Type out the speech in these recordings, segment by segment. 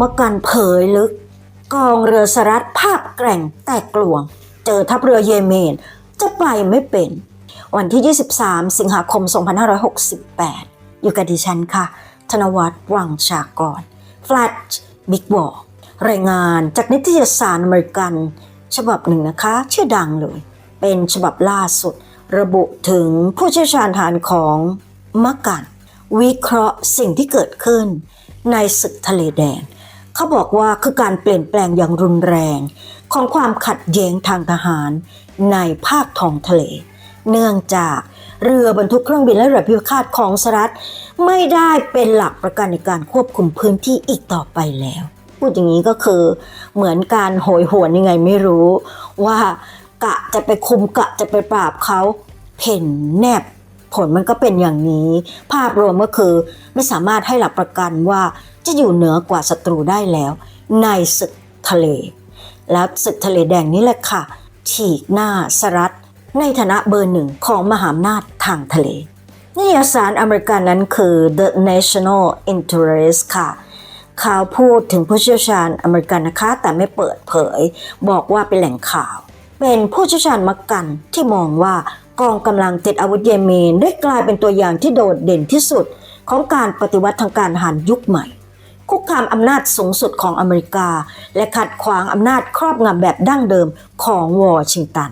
มกันเผยลึก กองเรือสหรัฐภาพแกร่งแต่กลวง เจอทัพเรือเยเมน จะไปไม่เป็น วันที่ 23 สิงหาคม 2568 อยู่กับดิฉันค่ะ ธนวัฒน์วังชากร Flash Big w a l รายงานจากนิตยสารอเมริกัน ฉบับหนึ่งนะคะ ชื่อดังเลย เป็นฉบับล่าสุด ระบุถึงผู้เชี่ยวชาญทางของมักกัน วิเคราะห์สิ่งที่เกิดขึ้นในศึกทะเลแดง เขาบอกว่าคือการเปลี่ยนแปลงอย่างรุนแรงของความขัดแย้งทางทหารในภาคท้องทะเล เนื่องจากเรือบรรทุกเครื่องบินและเรือพิฆาตของสหรัฐไม่ได้เป็นหลักประกันในการควบคุมพื้นที่อีกต่อไปแล้ว พูดอย่างนี้ก็คือเหมือนการโหยหวนยังไงไม่รู้ว่ากะจะไปคุมกะจะไปปราบเขาเพ่นแนบผลมันก็เป็นอย่างนี้ ภาพรวมก็คือไม่สามารถให้หลักประกันว่า จะอยู่เหนือกว่าศัตรูได้แล้ว ในศึกทะเล แล้วศึกทะเลแดงนี่แหละค่ะ ฉีกหน้าสรัฐในฐานะเบอร์หนึ่งของมหาอำนาจทางทะเล นิยสารอเมริกันนั้นคือ The National Interest ค่ะเขาพูดถึงผู้เชี่ยวชาญอเมริกันนะคะ แต่ไม่เปิดเผย บอกว่าเป็นแหล่งข่าว เป็นผู้เชี่ยวชาญมักกันที่มองว่ากองกำลังติดอาวุธเยเมนได้กลายเป็นตัวอย่างที่โดดเด่นที่สุด ของการปฏิวัติทางการทหารยุคใหม่ คุกคามอำนาจสูงสุดของอเมริกา และขัดขวางอำนาจครอบงำแบบดั้งเดิมของวอชิงตัน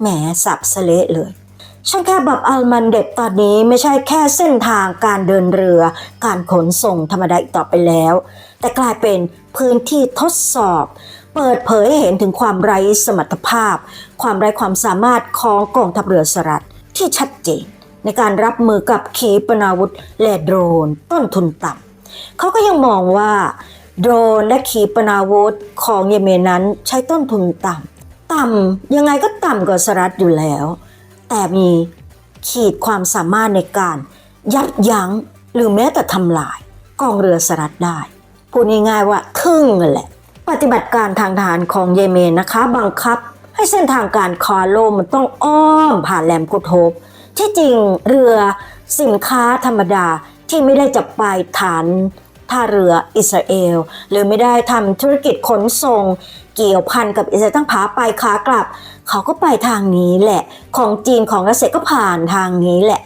แหมสับสเละเลย ช่างแค่แบบอัลมันเด็บตอนนี้ไม่ใช่แค่เส้นทางการเดินเรือ การขนส่งธรรมดาอีกต่อไปแล้ว แต่กลายเป็นพื้นที่ทดสอบ เปิดเผยให้เห็นถึงความไร้สมรรถภาพ ความไร้ความสามารถของกองทัพเรือสหรัฐที่ชัดเจนในการรับมือกับขีปนาวุธและโดรนต้นทุนต่ำ เขาก็ยังมองว่า โดรนและขีปนาวุธของเยเมนนั้นใช้ต้นทุนต่ำ ต่ำยังไงก็ต่ำกว่าสหรัฐอยู่แล้ว แต่มีขีดความสามารถในการ ยับยั้งหรือแม้แต่ทำลายกองเรือสหรัฐได้ พูดง่ายๆว่าครึ่งนั่นแหละ ปฏิบัติการทางทหารของเยเมนนะคะ บังคับให้เส้นทางการคาร์โลมันต้องอ้อมผ่านแหลมกุโทบที่จริงเรือสินค้าธรรมดา ที่ไม่ได้จะไปฐานท่าเรืออิสราเอล หรือไม่ได้ทำธุรกิจขนส่ง เกี่ยวพันกับอิสราเอลตั้งผาไปขากลับ เขาก็ไปทางนี้แหละ ของจีนของรัสเซียก็ผ่านทางนี้แหละ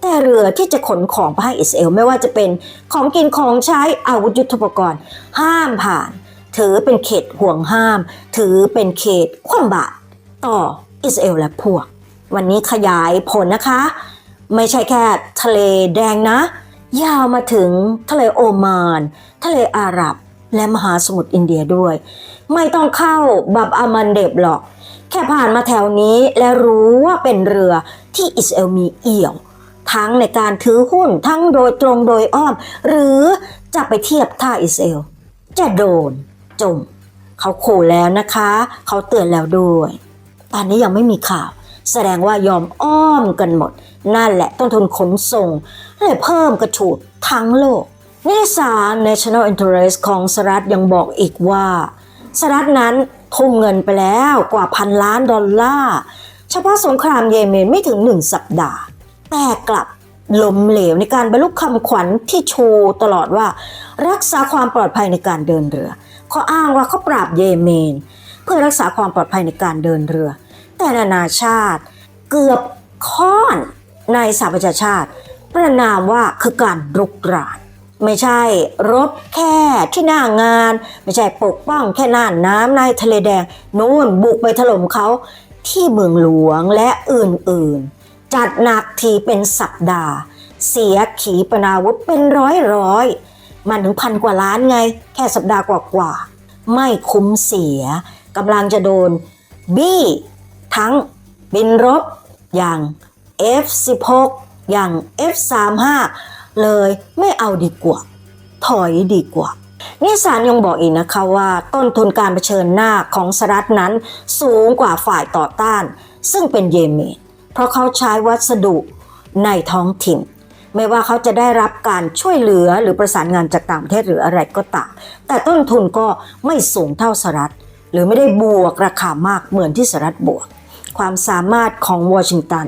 แต่เรือที่จะขนของไปให้อิสราเอลไม่ว่าจะเป็นของกินของใช้อาวุธยุทโธปกรณ์ห้ามผ่าน ถือเป็นเขตห่วงห้าม ถือเป็นเขตคว่ำบาตรต่ออิสราเอลและพวก วันนี้ขยายผลนะคะ ไม่ใช่แค่ทะเลแดงนะ ยาวมาถึงทะเลโอมาน ทะเลอาหรับ และมหาสมุทรอินเดียด้วย ไม่ต้องเข้าบับอามันเดบหรอก แค่ผ่านมาแถวนี้และรู้ว่าเป็นเรือที่อิสราเอลมีเอี่ยว ทั้งในการถือหุ้นทั้งโดยตรงโดยอ้อม หรือจะไปเทียบท่าอิสราเอลจะโดนจม เขาขู่แล้วนะคะ เขาเตือนแล้วด้วย ตอนนี้ยังไม่มีข่าว แสดงว่ายอมอ้อมกันหมด นั่นแหละต้นทุนขนส่งเลยเพิ่มกระฉูดทั้งโลกนิตยสาร National Interest ของสหรัฐยังบอกอีกว่าสหรัฐนั้นทุ่มเงินไปแล้วกว่าพันล้านดอลลาร์ เฉพาะสงครามเยเมนไม่ถึงหนึ่งสัปดาห์ แต่กลับล้มเหลวในการบรรลุคำขวัญที่โชูตลอดว่า รักษาความปลอดภัยในการเดินเรือ เขาอ้างว่าเขาปราบเยเมน เพื่อรักษาความปลอดภัยในการเดินเรือ แต่นานาชาติ เกือบค่อนในสหประชาชาติ ประนามว่าคือการรุกราน ไม่ใช่รบแค่ที่หน้างาน ไม่ใช่ปกป้องแค่น่านน้ำในทะเลแดงนู่นบุกไปถล่มเขาที่เมืองหลวงและอื่นๆ จัดหนักทีเป็นสัปดาห์ เสียขีปนาวุธเป็นร้อยร้อยมันถึงพันกว่าล้านไง แค่สัปดาห์กว่าๆไม่คุ้มเสียกำลังจะโดนบี้ ทั้งบินรบอย่าง F16 อย่าง F35 เลยไม่เอาดีกว่า ถอยดีกว่านิสานยังบอกอีกนะคะว่าต้นทุนการเผชิญหน้าของสหรัฐนั้นสูงกว่าฝ่ายต่อต้าน ซึ่งเป็นเยเมน เพราะเขาใช้วัสดุในท้องถิ่น ไม่ว่าเขาจะได้รับการช่วยเหลือหรือประสานงานจากต่างประเทศหรืออะไรก็ตามแต่ต้นทุนก็ไม่สูงเท่าสหรัฐ หรือไม่ได้บวกราคามากเหมือนที่สหรัฐบวก ความสามารถของวอชิงตัน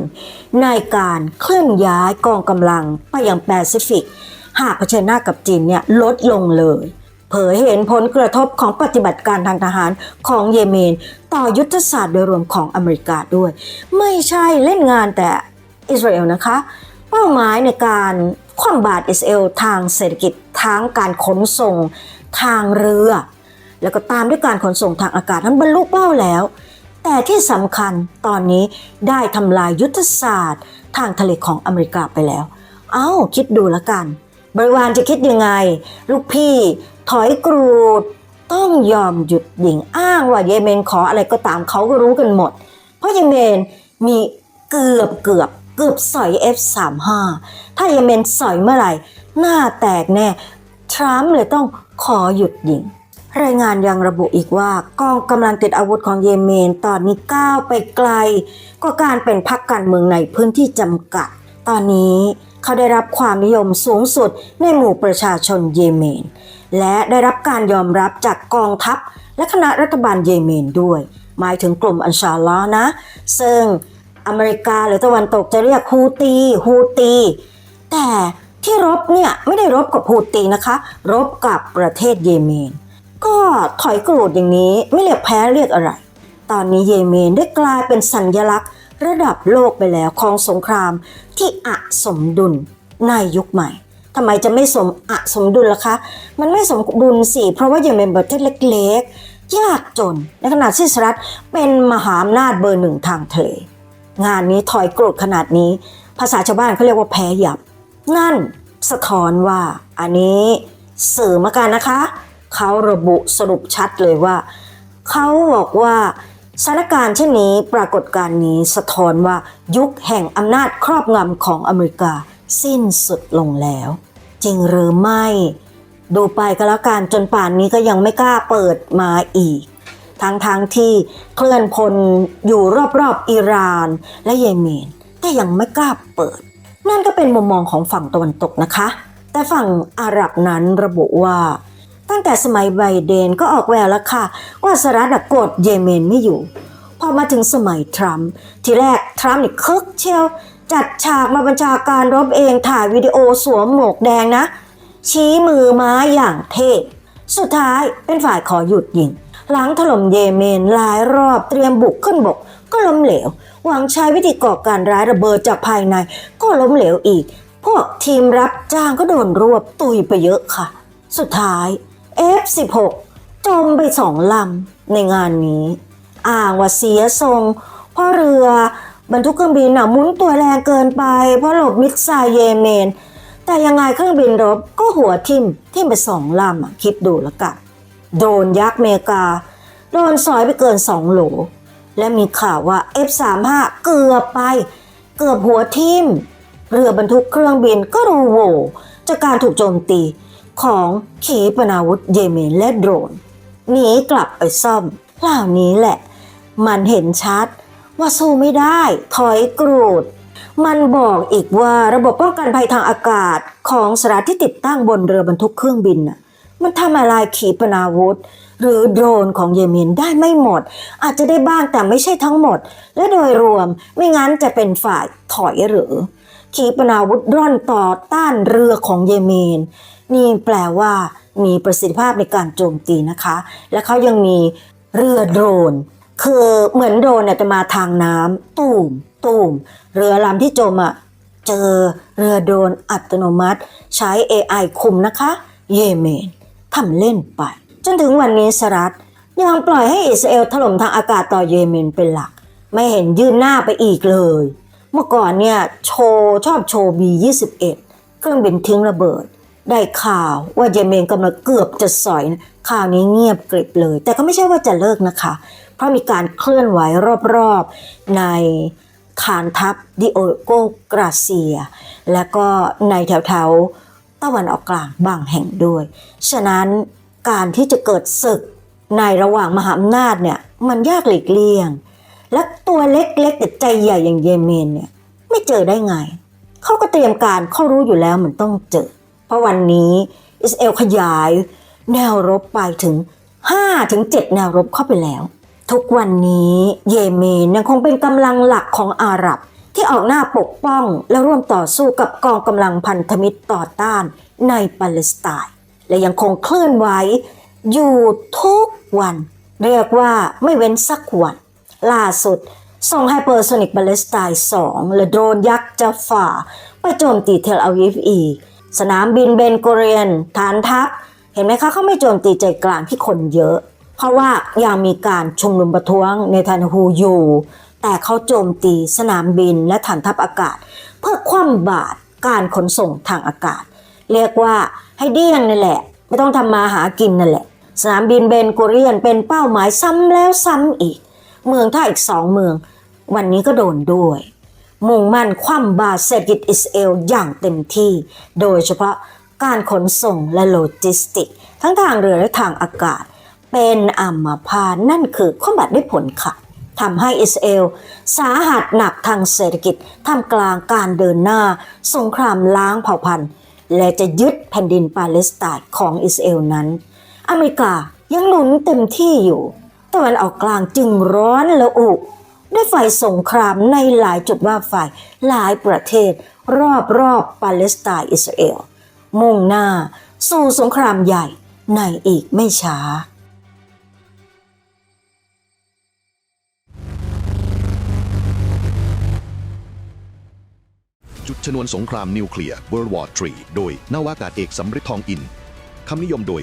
ในการเคลื่อนย้ายกองกำลังไปยังแปซิฟิก หากเผชิญหน้ากับจีนเนี่ยลดลงเลย เผยเห็นผลกระทบของปฏิบัติการทางทหารของเยเมน ต่อยุทธศาสตร์โดยรวมของอเมริกาด้วย ไม่ใช่เล่นงานแต่อิสราเอลนะคะ เป้าหมายในการคว่ำบาตรอิสราเอลทางเศรษฐกิจทั้งการขนส่งทางเรือ แล้วก็ตามด้วยการขนส่งทางอากาศนั้นบรรลุเป้าแล้ว แต่ที่สำคัญตอนนี้ได้ทำลายยุทธศาสตร์ ทางทะเลของอเมริกาไปแล้ว เอ้า คิดดูล้วกัน บริวารจะคิดยังไง ลูกพี่ ถอยกรูด ต้องยอมหยุดยิงอ้างว่าเยเมนขออะไรก็ตามเขาก็รู้กันหมด เพราะเยเมนมีเกือบเกือบเกือบสอย F35 ถ้าเยเมนสอยเมื่อไหร่ หน้าแตกแน่ ทรัมป์เลยต้องขอหยุดยิง รายงานยังระบุอีกว่ากองกำลังติดอาวุธของเยเมนตอนนี้ก้าวไปไกลกว่าการเป็นพรรคการเมืองในพื้นที่จำกัด ตอนนี้เขาได้รับความนิยมสูงสุดในหมู่ประชาชนเยเมน และได้รับการยอมรับจากกองทัพและคณะรัฐบาลเยเมนด้วย หมายถึงกลุ่มอันชาลอนะ ซึ่งอเมริกาหรือตะวันตกจะเรียกฮูตีฮูตี แต่ที่รบเนี่ยไม่ได้รบกับฮูตีนะคะ รบกับประเทศเยเมน ก็ถอยกรูดอย่างนี้ไม่เรียกแพ้เรียกอะไร ตอนนี้เยเมนได้กลายเป็นสัญลักษณ์ ระดับโลกไปแล้วของสงครามที่อะสมดุลในยุคใหม่ทำไมจะไม่สมอะสมดุลล่ะคะ มันไม่สมดุลสิ เพราะว่าเยเมนประเทศเล็กๆ ยากจน ในขณะที่สหรัฐเป็นมหาอำนาจเบอร์หนึ่งทางทะเล งานนี้ถอยกรูดขนาดนี้ ภาษาชาวบ้านเขาเรียกว่าแพ้หยับ นั่นสะท้อนว่า อันนี้สื่อมากันนะคะ เขาระบุสรุปชัดเลยว่า เขาบอกว่าสถานการณ์เช่นนี้ปรากฏการณ์นี้สะท้อนว่ายุคแห่งอำนาจครอบงำของอเมริกาสิ้นสุดลงแล้ว จริงหรือไม่ ดูไปก็แล้วกันจนป่านนี้ก็ยังไม่กล้าเปิดมาอีก ทั้งทางๆที่เคลื่อนพลอยู่รอบๆอิหร่านและเยเมนแต่ยังไม่กล้าเปิด นั่นก็เป็นมุมมองของฝั่งตะวันตกนะคะ แต่ฝั่งอาหรับนั้นระบุว่า ตั้งแต่สมัยไบเดนก็ออกแววแล้วค่ะ ว่าสหรัฐกดเยเมนไม่อยู่ พอมาถึงสมัยทรัมป์ทีแรกทรัมป์นี่คึกเชียวจัดฉากมาบัญชาการรบเองถ่ายวิดีโอสวมหมวกแดงนะ ชี้มือม้าอย่างเท่สุดท้ายเป็นฝ่ายขอหยุดยิง หลังถล่มเยเมนหลายรอบเตรียมบุกขึ้นบก ก็ล้มเหลว หวังใช้วิธีก่อการร้ายระเบิดจากภายใน ก็ล้มเหลวอีก พวกทีมรับจ้างก็โดนรวบตุยไปเยอะค่ะ สุดท้าย F16 จมไปสองลำในงานนี้ อ้างว่าเสียทรง เพราะเรือบรรทุกเครื่องบินหน่ะมุนตัวแรงเกินไป เพราะหลบมิสไซล์เยเมน แต่ยังไงเครื่องบินรบก็หัวทิ่มทิ่มไปสองลำคิดดูแล้วกันโดนยักษ์เมกา โดนซอยไปเกินสองโหล และมีข่าวว่า F35 เกือบไป เกือบหัวทิ่ม เรือบรรทุกเครื่องบินก็รูโวจากการถูกโจมตี ของขีปนาวุธเยเมนและโดรนหนีกลับไปซ่อมเหล่านี้แหละ มันเห็นชัดว่าสู้ไม่ได้ถอยกรูด มันบอกอีกว่าระบบป้องกันภัยทางอากาศของสหรัฐที่ติดตั้งบนเรือบรรทุกเครื่องบินน่ะมันทำอะไรขีปนาวุธ หรือโดรนของเยเมนได้ไม่หมด อาจจะได้บ้างแต่ไม่ใช่ทั้งหมด และโดยรวมไม่งั้นจะเป็นฝ่ายถอยหรือขีปนาวุธร่อนต่อต้านเรือของเยเมน นี่แปลว่ามีประสิทธิภาพในการโจมตีนะคะ และเขายังมีเรือโดรน คือเหมือนโดรนเนี่ยจะมาทางน้ำตูมตูมเรือลำที่จมอะเจอเรือโดรนอัตโนมัติ ใช้ AI คุมนะคะ เยเมนทำเล่นไป จนถึงวันนี้สหรัฐยังปล่อยให้อิสราเอลถล่มทางอากาศต่อเยเมนเป็นหลัก ไม่เห็นยื่นหน้าไปอีกเลย เมื่อก่อนเนี่ยโชว์ชอบโชว์ B21 เครื่องบินทิ้งระเบิด ได้ข่าวว่าเยเมนกำลังเกือบจะสอยนะข่าวนี้เงียบกริบเลย แต่ก็ไม่ใช่ว่าจะเลิกนะคะ เพราะมีการเคลื่อนไหวรอบๆในฐานทัพดิโอโกกราเซีย และก็ในแถวๆตะวันออกกลางบางแห่งด้วย ฉะนั้นการที่จะเกิดศึกในระหว่างมหาอำนาจเนี่ยมันยากหลีกเลี่ยง และตัวเล็กๆแต่ใจใหญ่อย่างเยเมนเนี่ยไม่เจอได้ไง เขาก็เตรียมการเขารู้อยู่แล้วมันต้องเจอ เพราะวันนี้อิสราเอลขยายแนวรบไปถึง5ถึง7แนวรบเข้าไปแล้ว ทุกวันนี้เยเมนยังคงเป็นกำลังหลักของอาหรับที่ออกหน้าปกป้องและร่วมต่อสู้กับกองกำลังพันธมิตรต่อต้านในปาเลสไตน์และยังคงเคลื่อนไหวอยู่ทุกวัน เรียกว่าไม่เว้นสักวัน ล่าสุดส่งไฮเปอร์โซนิกบ l ลสไตล์2และโดรนยักษ์จะฝ่าไปโจมตีเทลอาวิฟอีก สนามบินเบนโกเรียน ฐานทัพ เห็นไหมคะเขาไม่โจมตีใจกลางที่คนเยอะ เพราะว่ายังมีการชุมนุมประท้วงในทันฮูอยู่ แต่เขาโจมตีสนามบินและฐานทัพอากาศ เพื่อคว่ำบาตรการขนส่งทางอากาศ เรียกว่าให้เดี้ยงนั่นแหละ ไม่ต้องทำมาหากินนั่นแหละ สนามบินเบนโกเรียนเป็นเป้าหมายซ้ำแล้วซ้ำอีก เมืองท่าอีกสองเมือง วันนี้ก็โดนด้วย มุ่งมั่นคว่ำบาตรเศรษฐกิจอิสราเอลอย่างเต็มที่ โดยเฉพาะการขนส่งและโลจิสติก ทั้งทางเรือและทางอากาศ เป็นอัมพาตนั่นคือข้อบัตได้ผลค่ะทำให้อิสราเอลสาหัสหนักทางเศรษฐกิจท่ามกลางการเดินหน้า สงครามล้างเผ่าพันธุ์ และจะยึดแผ่นดินปาเลสไตน์ของอิสราเอลนั้น อเมริกายังหนุนเต็มที่อยู่ตะวันออกกลางจึงร้อนระอุ ด้วยไฟสงครามในหลายจุดว่าไฟหลายประเทศ รอบรอบปาเลสไตน์อิสราเอล มุ่งหน้าสู่สงครามใหญ่ในอีกไม่ช้าจุดชนวนสงครามนิวเคลียร์ World War III โดยนาวากาศเอกสำริดทองอิน คำนิยมโดย